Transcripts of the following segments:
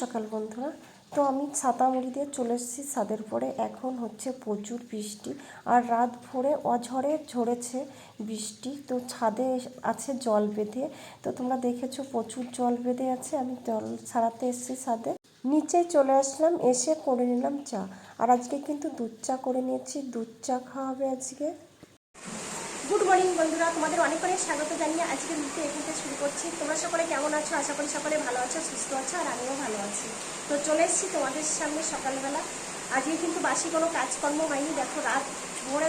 সকাল বন্ধুরা। তো আমি ছাতা মুড়ি দিয়ে চলে এসেছি ছাদের পরে। এখন হচ্ছে প্রচুর বৃষ্টি আর রাত ভোরে অঝরে ঝরেছে বৃষ্টি। তো ছাদে আছে জল বেঁধে। তো তোমরা দেখেছ প্রচুর জল বেঁধে আছে। আমি জল ছাড়াতে এসেছি ছাদে। নিচে চলে আসলাম, এসে করে নিলাম চা। আর আজকে কিন্তু দুধ চা করে নিয়েছি। দুধ চা খাওয়া হবে আজকে। গুড মর্নিং বন্ধুরা, তোমাদের অনেক অনেক স্বাগত জানিয়ে আজকের ভিডিও এখান থেকে শুরু করছি। তোমরা সকলে কেমন আছো? আশা করি সকলে ভালো আছো, সুস্থ আছো, আর আমিও ভালো আছি। তো চলে এসেছি তোমাদের সামনে সকালবেলা। আজকে কিন্তু বাসি কোনো কাজকর্ম হয়নি। দেখো, রাত ভোরে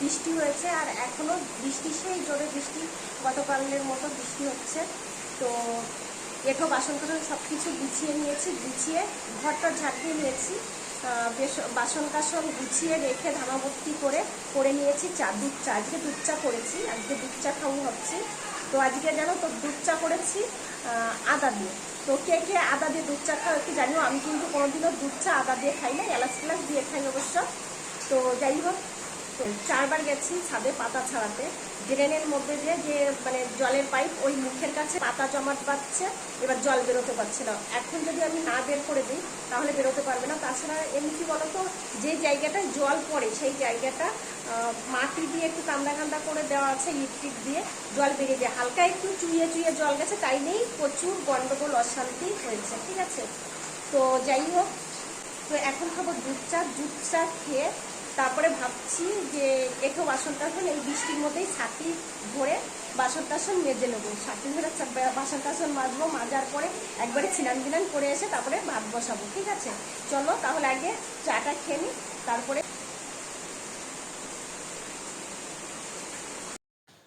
বৃষ্টি হয়েছে, আর এখনও বৃষ্টি, সেই জোরে বৃষ্টি, গতকালের মতো বৃষ্টি হচ্ছে। তো এঠো বাসন টাসন সব কিছু গুছিয়ে নিয়েছি, গুছিয়ে ঘরটা ঝাঁট দিয়ে নিয়েছি বাসন কাসন গুছিয়ে রেখে ধামাভর্তি করে করে নিয়েছি। চা দুধ চা আজকে দুধ চা করেছি। আজকে দুধ চা খাব ভাবছি। তো আজকে যেন তো দুধ চা করেছি আদা দিয়ে। তো কে কে আদা দিয়ে দুধ চা খাও একটু জানিও। আমি কিন্তু কোনোদিনও দুধ চা আদা দিয়ে খাই না এলাচ ফেলাচ দিয়ে খাই অবশ্য। তো যাই হোক চারবার গেছি ছাদে পাতা ছাড়াতে। ড্রেনের মধ্যে দিয়ে যে মানে জলের পাইপ, ওই মুখের কাছে পাতা জমাট পাচ্ছে এবার জল বেরোতে পারছে না। এখন যদি আমি না বের করে দিই, তাহলে বেরোতে পারবে না। তাছাড়া এমনি কি বলতো, যে জায়গাটায় জল পড়ে, সেই জায়গাটা মাটি দিয়ে একটু কান্দা কান্দা করে দেওয়া আছে ইট দিয়ে জল বেরিয়ে যায়। হালকা একটু চুইয়ে চুইয়ে জল গেছে, তাই নেই, প্রচুর গন্ডগোল, অশান্তি হয়েছে, ঠিক আছে? তো যাই হোক, তো এখন খাব দুধ চা। দুধ চা খেয়ে তারপরে ভাবছি যে একটু বাসন টাসন এই বৃষ্টির মধ্যেই ছাতি ধরে বাসন টাসন মেজে নেব। ছাতি ধরে বাসন টাসন মাজবো, মাজার পরে একবারে ছিনান বিনান করে এসে তারপরে ভাত বসাবো, ঠিক আছে? চলো তাহলে আগে চাটা খেয়ে নিই তারপরে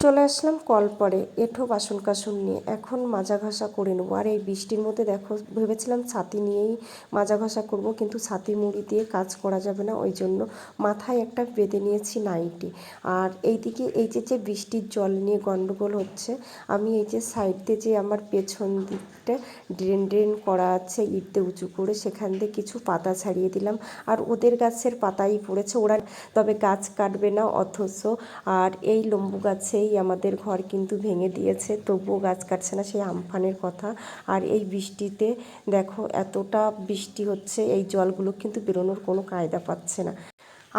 চলে আসলাম কল পরে। এঠো বাসন কাসন নিয়ে। এখন মাজা ঘষা করে নেব। আর এই বৃষ্টির মধ্যে দেখো, ভেবেছিলাম ছাতি নিয়েই মাজা ঘষা করব, কিন্তু ছাতি মুড়ি দিয়ে কাজ করা যাবে না। ওই জন্য মাথায় একটা বেঁধে নিয়েছি নাইটি। আর এইদিকে এই যে যে বৃষ্টির জল নিয়ে গণ্ডগোল হচ্ছে, আমি এই যে সাইড দিয়ে যে আমার পেছন দিকটা ড্রেন ড্রেন করা আছে ইটতে উঁচু করে, সেখান দিয়ে কিছু পাতা ছাড়িয়ে দিলাম। আর ওদের গাছের পাতাই পড়েছে। ওরা, তবে গাছ কাটবে না অথচ। আর এই লম্বু গাছেই আমাদের ঘর কিন্তু ভেঙে দিয়েছে, তবুও গাছ কাটছে না সেই আমফানের কথা। আর এই বৃষ্টিতে দেখো, এতটা বৃষ্টি হচ্ছে, এই জলগুলো কিন্তু বেরোনোর কোনো কায়দা পাচ্ছে না।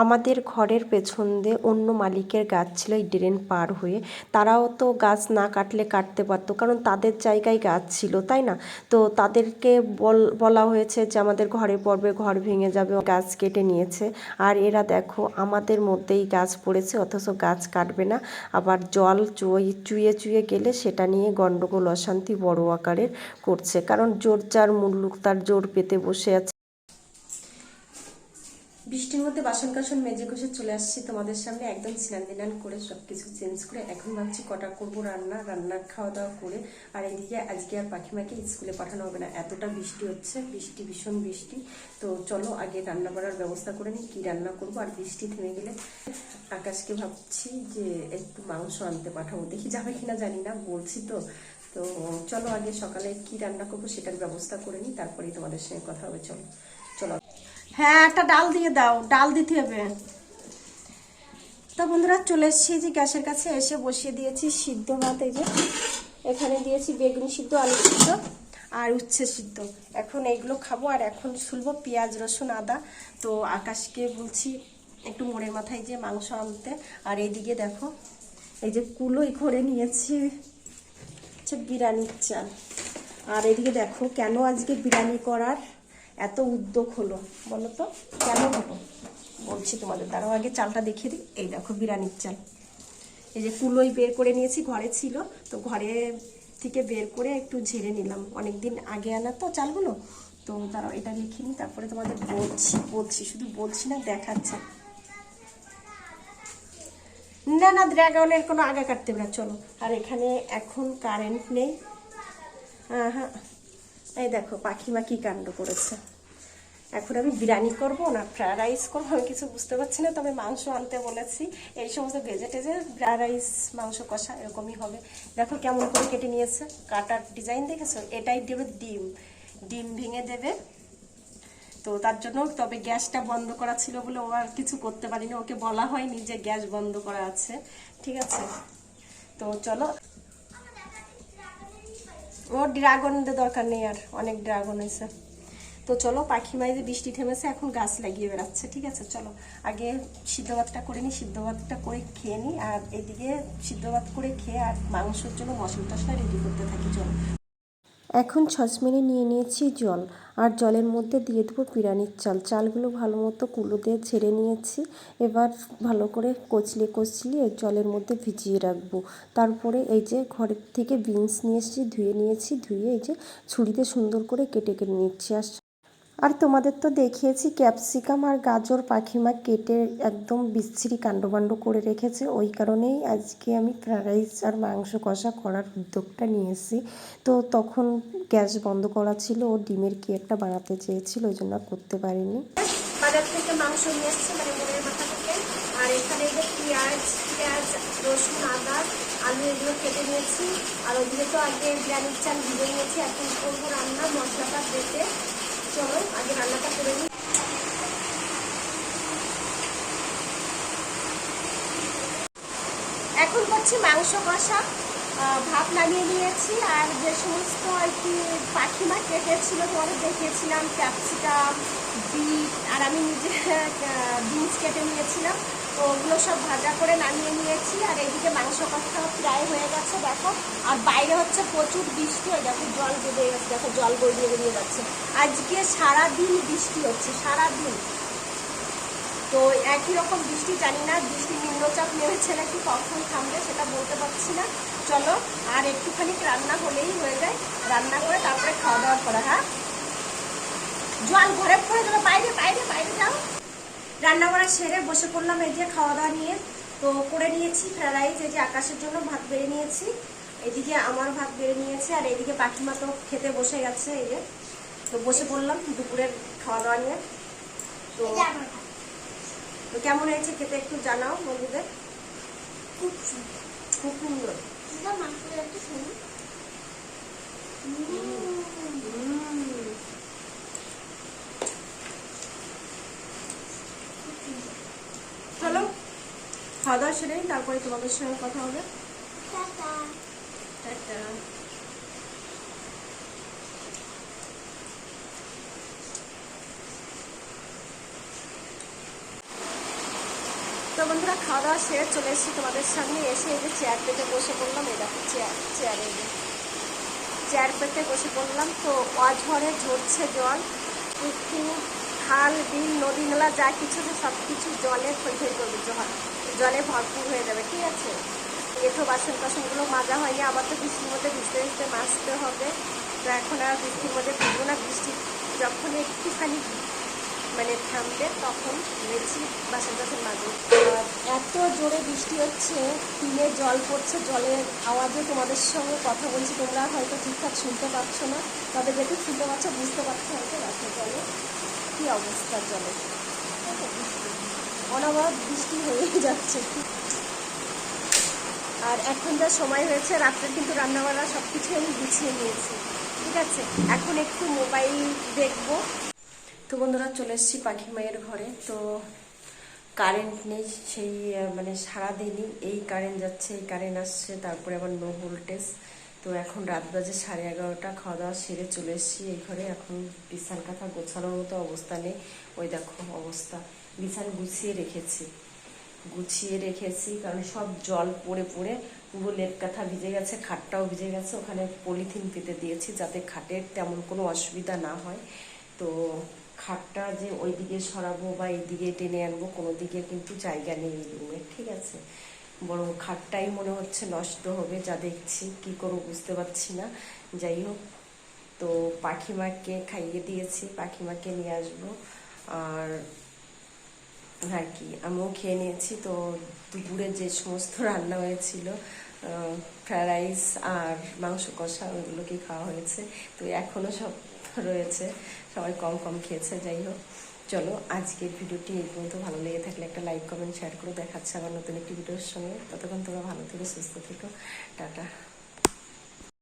আমাদের ঘরের পেছন দিয়ে অন্য মালিকের গাছ ছিল, এই ড্রেন পার হয়ে। তারাও তো গাছ না কাটলে কাটতে পারতো, কারণ তাদের জায়গায় গাছ ছিল, তাই না? তো তাদেরকে বল, বলা হয়েছে যে আমাদের ঘরে পড়বে, ঘর ভেঙে যাবে, গাছ কেটে নিয়েছে। আর এরা দেখো, আমাদের মধ্যেই গাছ পড়েছে, অথচ গাছ কাটবে না। আবার জল চুই চুয়ে চুয়ে গেলে সেটা নিয়ে গণ্ডগোল, অশান্তি বড় আকারের করছে। কারণ জোর যার মুল্লুক তার জোর পেতে বসে আছে। বৃষ্টির মধ্যে বাসন কাসন মেজে ঘষে চলে আসছি তোমাদের সামনে। একদম স্নান দিনান করে সব কিছু চেঞ্জ করে এখন ভাবছি কটা করব রান্না রান্না খাওয়া দাওয়া করে। আর এইদিকে আজকে আর পাখিমাকে স্কুলে পাঠানো হবে না। এতটা বৃষ্টি হচ্ছে, বৃষ্টি ভীষণ বৃষ্টি। তো চলো আগে রান্না করার ব্যবস্থা করে নিই, কী রান্না করব আর বৃষ্টি থেমে গেলে আকাশকে ভাবছি যে একটু মাংস আনতে পাঠাবো। দেখি যাবে কিনা জানি না, বলছি তো। তো চলো আগে সকালে কি রান্না করব সেটার ব্যবস্থা করে নিই, তারপরেই তোমাদের সঙ্গে কথা হবে। চলো চলো। হ্যাঁ একটা ডাল দিয়ে দাও, ডাল দিতে হবে। তো বন্ধুরা, চলে এসেছি যে গ্যাসের কাছে, এসে বসিয়ে দিয়েছি সিদ্ধ ভাত। এই যে, এখানে দিয়েছি বেগুনি সিদ্ধ, আলু সিদ্ধ আর উচ্ছে সিদ্ধ। এখন এইগুলো খাব আর এখন শুলবো পেঁয়াজ, রসুন, আদা। তো আকাশকে বলছি একটু মোড়ের মাথায় যে মাংস আনতে। আর এইদিকে দেখো, এই যে কুলোই করে নিয়েছি হচ্ছে বিরিয়ানির চাল। আর এদিকে দেখো কেন আজকে বিরিয়ানি করার? এত উদ্যোগ হলো বলো তো কেন হলো? বলছি তোমাদের তারাও আগে চালটা দেখিয়ে দিই। এই দেখো বিরিয়ানির চাল। এই যে কুলোই বের করে নিয়েছি, ঘরে ছিল। তো ঘরে থেকে বের করে একটু ঝেড়ে নিলাম। অনেক দিন আগে আনা তো চালগুলো। তো তারা এটা লিখে নিই, তারপরে তোমাদের বলছি বলছি, শুধু বলছি না, দেখাচ্ছে। না না, ড্রাগনের কোনো আগা কাটতে না, চলো। আর এখানে এখন কারেন্ট নেই। হ্যাঁ হ্যাঁ এই দেখো পাখিমা কি কাণ্ড করেছে। এখন আমি বিরিয়ানি করব না ফ্রায়েড রাইস করব, আমি কিছু বুঝতে পারছি না, তবে মাংস আনতে বলেছি। এই সমস্ত ভেজে টেজে ফ্রায়েড রাইস মাংস কষা, এরকমই হবে। দেখো কেমন করে কেটে নিয়েছে, কাটার ডিজাইন দেখেছ? এটাই দেবে ডিম। ডিম ভেঙে দেবে। তো তার জন্য তবে গ্যাসটা বন্ধ করা ছিল বলে ও আর কিছু করতে পারিনি। ওকে বলা হয়নি যে গ্যাস বন্ধ করা আছে। ঠিক আছে? তো চলো। ও ড্রাগন দরকার নেই আর, অনেক ড্রাগন হয়েছে। তো চলো পাখি মাই যে বৃষ্টি থেমেছে, এখন গাছ লাগিয়ে বেড়াচ্ছে, ঠিক আছে? চলো, আগে সিদ্ধ ভাতটা করে নিই, সিদ্ধ ভাতটা করে খেয়ে নিই, আর এদিকে সিদ্ধ ভাত করে খেয়ে আর মাংসের জন্য মশলা টশলা রেডি করতে থাকি, চলো। এখন সসপ্যানে নিয়ে নিয়েছি জল, আর জলের মধ্যে দিয়ে দেবো পিরানির চাল। চালগুলো ভালো মতো কুলো দিয়ে ছেড়ে নিয়েছি। এবার ভালো করে কচলে কচলিয়ে জলের মধ্যে ভিজিয়ে রাখব। তারপরে এই যে ঘরের থেকে বিনস নিয়ে এসেছি, ধুয়ে নিয়েছি, ধুয়ে এই যে ছুরিতে সুন্দর করে কেটে কেটে নিচ্ছি। আর আর তোমাদের তো দেখিয়েছি ক্যাপসিকাম আর গাজর পাখিমা কেটে একদম বিচ্ছিরি কাণ্ডবাণ্ড করে রেখেছে। ওই কারণেই আজকে আমি ফ্রাইড রাইস আর মাংস কষা করার উদ্যোগটা নিয়েছি। তো তখন গ্যাস বন্ধ করা ছিল, ও ডিমের কি একটা বানাতে চেয়েছিল, ওই জন্য করতে পারিনি। বাজার থেকে মাংস নিয়ে এসছে মানে মাথা থেকে। আর এখানে যে পেঁয়াজ পেঁয়াজ, রসুন, আদা, আলু এগুলো কেটে নিয়েছি। আর ওদিকে তো আগে বিরিয়ানির চাল ভিজে নিয়েছি, এখন করব রান্না, মশলাটা বেটে চলো, আগে রান্নাটা করে নিই। এখন করছি মাংস কষা। ভাত নামিয়ে নিয়েছি, আর যে সমস্ত আর কি পাখিমা কেটেছিল তোমাদের দেখিয়েছিলাম ক্যাপসিকাম বিট আর আমি নিজে বিনস কেটে নিয়েছিলাম। তো ওগুলো সব ভাজা করে নামিয়ে নিয়েছি, আর এইদিকে মাংস কষা প্রায় হয়ে গেছে, দেখো। আর বাইরে হচ্ছে প্রচুর বৃষ্টি হয় দেখো জল বেঁধে গেছে, দেখো, জল গড়িয়ে বেরিয়ে যাচ্ছে। আজকে সারাদিন বৃষ্টি হচ্ছে, সারাদিন। তো একই রকম বৃষ্টি, জানি না, বৃষ্টি নিম্নচাপ নেমেছে নাকি কখন থামবে সেটা বলতে পারছি না। চলো, আর একটুখানি রান্না হলেই হয়ে যায়। রান্না করে তারপরে খাওয়া দাওয়া করা হ্যাঁ? জল ঘরে পড়ে গেলো বাইরে বাইরে বাইরে যাও। রান্না করা সেরে বসে পড়লাম এই যে খাওয়া দাওয়া নিয়ে। তো করে নিয়েছি ফ্রাইড রাইস এই যে আকাশের জন্য ভাত বেড়ে নিয়েছি। এদিকে আমার ভাত বেড়ে নিয়েছে আর এদিকে পাখিমা তো খেতে বসে গেছে এই যে। তো বসে পড়লাম দুপুরের খাওয়া দাওয়া নিয়ে। তো তো কেমন হয়েছে খেতে একটু জানাও বন্ধুদের। খুব সুন্দর। খুব সুন্দর। এটা চলো খাওয়া দাওয়া সেরে তারপরে তোমাদের সঙ্গে কথা হবে। তো বন্ধুরা খাওয়া দাওয়া সেরে চলে এসেছি তোমাদের সামনে। এসে এই যে চেয়ার পেতে বসে পড়লাম এই দেখো চেয়ার চেয়ারে চেয়ার পেতে বসে পড়লাম। তো অঝরে ঝরছে জল। পুকুর খাল, বিল, নদী, নালা, যা কিছু আছে সব কিছু জলে থই থই করবে জল ভরপুর হয়ে যাবে, ঠিক আছে? এঁঠো বাসন টাসনগুলো মাজা হয়নি, আবার তো বৃষ্টির মধ্যে ভিজতে ভিজতে মাজতে হবে। তো এখন আর বৃষ্টির মধ্যে ভিজবো না, বৃষ্টি যখন একটুখানি মানে থামবে তখন ভেবেছি বাসন টাসন মাজবো এত জোরে বৃষ্টি হচ্ছে, টিনে জল পড়ছে, জলের আওয়াজে তোমাদের সঙ্গে কথা বলছি, তোমরা হয়তো ঠিকঠাক শুনতে পাচ্ছ না, তবে যেটু শুনতে পাচ্ছ, বুঝতে পারছ হয়তো রাখো জলে কী অবস্থা জলে অনাবরত বৃষ্টি হয়ে যাচ্ছে। আর এখন যা সময় হয়েছে রাত্রে কিন্তু রান্নাবান্না সব কিছু আমি গুছিয়ে নিয়েছি। ঠিক আছে? এখন একটু মোবাইল দেখব। তো বন্ধুরা, চলে এসেছি পাখি মায়ের ঘরে। তো কারেন্ট নেই, সেই মানে সারাদিনই এই কারেন্ট যাচ্ছে, এই কারেন্ট আসছে, তারপরে আবার নো ভোল্টেজ তো এখন রাত বাজে সাড়ে এগারোটা, খাওয়া দাওয়া সেরে চলে এসেছি এই ঘরে। এখন বিছান কাঁথা গোছানোর মতো অবস্থা নেই। ওই দেখো অবস্থা। বিছান গুছিয়ে রেখেছি। গুছিয়ে রেখেছি কারণ সব জল পড়ে পড়ে পুরো লেপ কাঁথা ভিজে গেছে, খাটটাও ভিজে গেছে। ওখানে পলিথিন পেতে দিয়েছি যাতে খাটের তেমন কোনো অসুবিধা না হয়। তো খাটটা যে ওই দিকে সরাবো বা এই দিকে টেনে আনব কোনো দিকে কিন্তু জায়গা নেই এই রুমে, ঠিক আছে? বরং খাটটাই মনে হচ্ছে নষ্ট হবে, যা দেখছি, কি করব বুঝতে পারছি না। যাই হোক, তো পাখিমাকে খাইয়ে দিয়েছি, পাখিমাকে নিয়ে আসব। আর আর কি, আমিও খেয়ে নিয়েছি। তো দুপুরে যে সমস্ত রান্না হয়েছিল ফ্রাইড রাইস আর মাংস কষা ওইগুলোকে খাওয়া হয়েছে। তো এখনও সব রয়েছে, সবাই কম কম খেয়েছে, যাই হোক। চলো, আজকের ভিডিওটি এই পর্যন্ত। ভালো লেগে থাকলে একটা লাইক কমেন্ট শেয়ার করে দেখাচ্ছে আবার নতুন একটি ভিডিওর সঙ্গে। ততক্ষণ তোমরা ভালো থেকো, সুস্থ থেকো। টাটা।